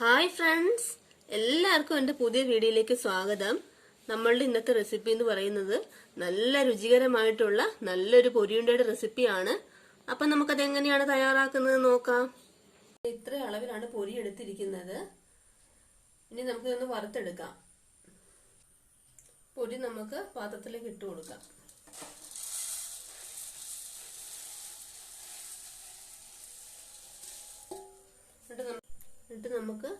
Hi friends എല്ലാവർക്കും എന്റെ പുതിയ വീഡിയോയിലേക്ക് സ്വാഗതം. നമ്മളുടെ ഇന്നത്തെ റെസിപ്പി എന്ന് പറയുന്നത് നല്ല രുചികരമായിട്ടുള്ള നല്ലൊരു പൊരിയുണ്ടയുടെ റെസിപ്പിയാണ് അപ്പം നമുക്കത് എങ്ങനെയാണ് തയ്യാറാക്കുന്നത് നോക്കാം. ഇത്ര അളവിലാണ് പൊരി എടുത്തിരിക്കുന്നത്. ഇനി നമുക്കിതൊന്ന് വറുത്തെടുക്കാം. പൊരി നമുക്ക് പാത്രത്തിലേക്ക് ഇട്ട് കൊടുക്കാം. എന്നിട്ട് എന്നിട്ട് നമുക്ക്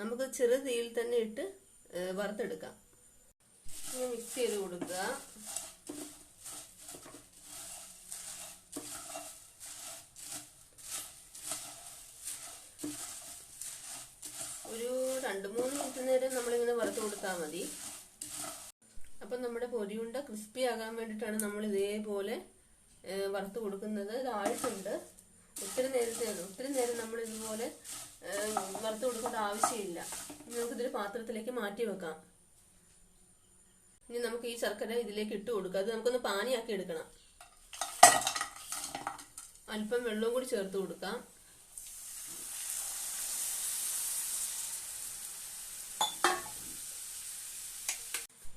നമുക്ക് ചെറു തീയിൽ തന്നെ ഇട്ട് വറുത്തെടുക്കാം. ഇനി മിക്സ് ചെയ്ത് കൊടുക്കുക. ഒരു രണ്ട് മൂന്ന് മിനിറ്റ് നേരം നമ്മളിങ്ങനെ വറുത്ത് കൊടുത്താൽ മതി. അപ്പം നമ്മുടെ പൊരിയുണ്ട ക്രിസ്പി ആകാൻ വേണ്ടിയിട്ടാണ് നമ്മൾ ഇതേപോലെ വറുത്ത് കൊടുക്കുന്നത്. ഇത് ആയിട്ടുണ്ട്. ഒത്തിരി നേരത്തെ ഒത്തിരി നേരം നമ്മൾ ഇതുപോലെ വറുത്ത് കൊടുക്കേണ്ട ആവശ്യമില്ല. നമുക്കിതൊരു പാത്രത്തിലേക്ക് മാറ്റി വെക്കാം. ഇനി നമുക്ക് ഈ ശർക്കര ഇതിലേക്ക് ഇട്ട് കൊടുക്കാം. അത് നമുക്കൊന്ന് പാനിയാക്കി എടുക്കണം. അല്പം വെള്ളവും കൂടി ചേർത്ത് കൊടുക്കാം.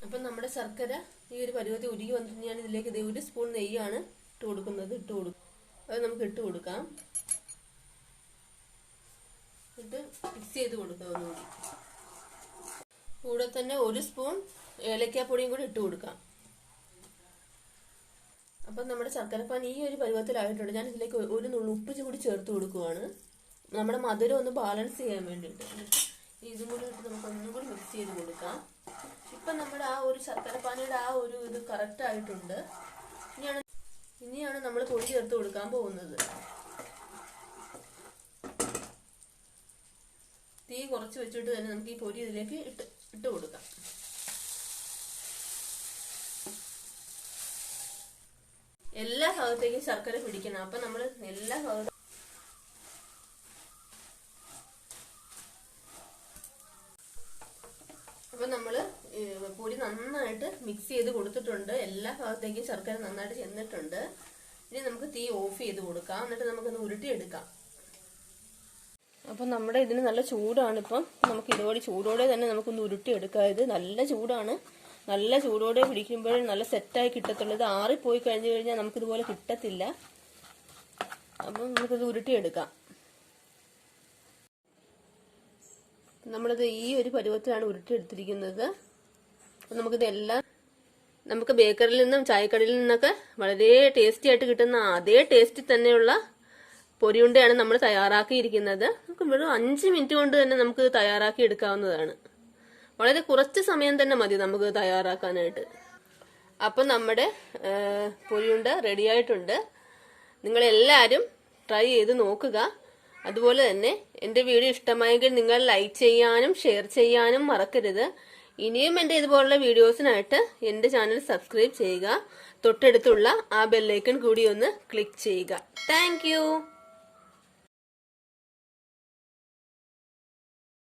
അപ്പം നമ്മുടെ ശർക്കര ഈ ഒരു പരുവത്തിൽ ഉരുകി വന്നിട്ട് ഞാൻ ഇതിലേക്ക് ഒരു സ്പൂൺ നെയ്യാണ് ഇട്ട് കൊടുക്കുന്നത്. ഇട്ട് കൊടുക്കും അത് നമുക്ക് ഇട്ട് കൊടുക്കാം. ഇട്ട് മിക്സ് ചെയ്ത് കൊടുക്കാം ഒന്നുകൂടി കൂടെ തന്നെ ഒരു സ്പൂൺ ഏലക്കാപ്പൊടിയും കൂടി ഇട്ട് കൊടുക്കാം. അപ്പം നമ്മുടെ ശർക്കരപ്പാൻ ഈ ഒരു പരുവത്തിലായിട്ടുണ്ട്. ഞാൻ ഇതിലേക്ക് ഒരു നുള്ളു ഉപ്പ് കൂടി ചേർത്ത് കൊടുക്കുവാണ്. നമ്മുടെ മധുരം ഒന്ന് ബാലൻസ് ചെയ്യാൻ വേണ്ടിയിട്ട്. ഇതും കൂടി ഇട്ട് നമുക്ക് ഒന്നും കൂടി മിക്സ് ചെയ്ത് കൊടുക്കാം. ഇപ്പം നമ്മുടെ ആ ഒരു ശർക്കരപ്പാനിയുടെ ആ ഒരു ഇത് കറക്റ്റ് ആയിട്ടുണ്ട്. ഇനിയാണ് ഇനിയാണ് നമ്മൾ പൊടി ചേർത്ത് കൊടുക്കാൻ പോകുന്നത്. തീ കുറച്ച് വെച്ചിട്ട് തന്നെ നമുക്ക് ഈ പൊരി ഇതിലേക്ക് ഇട്ട് ഇട്ട് കൊടുക്കാം. എല്ലാ ഭാഗത്തേക്കും ശർക്കര പിടിക്കണം. അപ്പൊ നമ്മൾ എല്ലാ ഭാഗത്തും അപ്പൊ നമ്മൾ പൊരി നന്നായിട്ട് മിക്സ് ചെയ്ത് കൊടുത്തിട്ടുണ്ട്. എല്ലാ ഭാഗത്തേക്കും ശർക്കര നന്നായിട്ട് ചെന്നിട്ടുണ്ട്. ഇനി നമുക്ക് തീ ഓഫ് ചെയ്ത് കൊടുക്കാം. എന്നിട്ട് നമുക്കൊന്ന് ഉരുട്ടിയെടുക്കാം. അപ്പം നമ്മുടെ ഇതിന് നല്ല ചൂടാണ് ഇപ്പം. നമുക്ക് ഇതുപോലെ ചൂടോടെ തന്നെ നമുക്കൊന്ന് ഉരുട്ടിയെടുക്കാം. ഇത് നല്ല ചൂടാണ്. നല്ല ചൂടോടെ പിടിക്കുമ്പോഴേ നല്ല സെറ്റായി കിട്ടത്തുള്ളൂ. ഇത് ആറിപ്പോയി കഴിഞ്ഞു കഴിഞ്ഞാൽ നമുക്കിതുപോലെ കിട്ടത്തില്ല. അപ്പം നമുക്കിത് ഉരുട്ടിയെടുക്കാം. നമ്മളിത് ഈ ഒരു പരുവത്തിലാണ് ഉരുട്ടിയെടുത്തിരിക്കുന്നത്. അപ്പം നമുക്കിത് എല്ലാം നമുക്ക് ബേക്കറിയിൽ നിന്നും ചായക്കടയിൽ നിന്നൊക്കെ വളരെ ടേസ്റ്റി ആയിട്ട് കിട്ടുന്ന അതേ ടേസ്റ്റിൽ തന്നെയുള്ള പൊരിയുണ്ടയാണ് നമ്മൾ തയ്യാറാക്കിയിരിക്കുന്നത്. നമുക്ക് വെറും അഞ്ച് മിനിറ്റ് കൊണ്ട് തന്നെ നമുക്ക് തയ്യാറാക്കി എടുക്കാവുന്നതാണ്. വളരെ കുറച്ച് സമയം തന്നെ മതി നമുക്ക് തയ്യാറാക്കാനായിട്ട്. അപ്പം നമ്മുടെ പൊരിയുണ്ട റെഡി ആയിട്ടുണ്ട്. നിങ്ങളെല്ലാവരും ട്രൈ ചെയ്ത് നോക്കുക. അതുപോലെ തന്നെ എന്റെ വീഡിയോ ഇഷ്ടമായെങ്കിൽ നിങ്ങൾ ലൈക്ക് ചെയ്യാനും ഷെയർ ചെയ്യാനും മറക്കരുത്. ഇനിയും എന്റെ ഇതുപോലുള്ള വീഡിയോസിനായിട്ട് എന്റെ ചാനൽ സബ്സ്ക്രൈബ് ചെയ്യുക. തൊട്ടടുത്തുള്ള ആ ബെല്ലൈക്കൺ കൂടി ഒന്ന് ക്ലിക്ക് ചെയ്യുക. താങ്ക്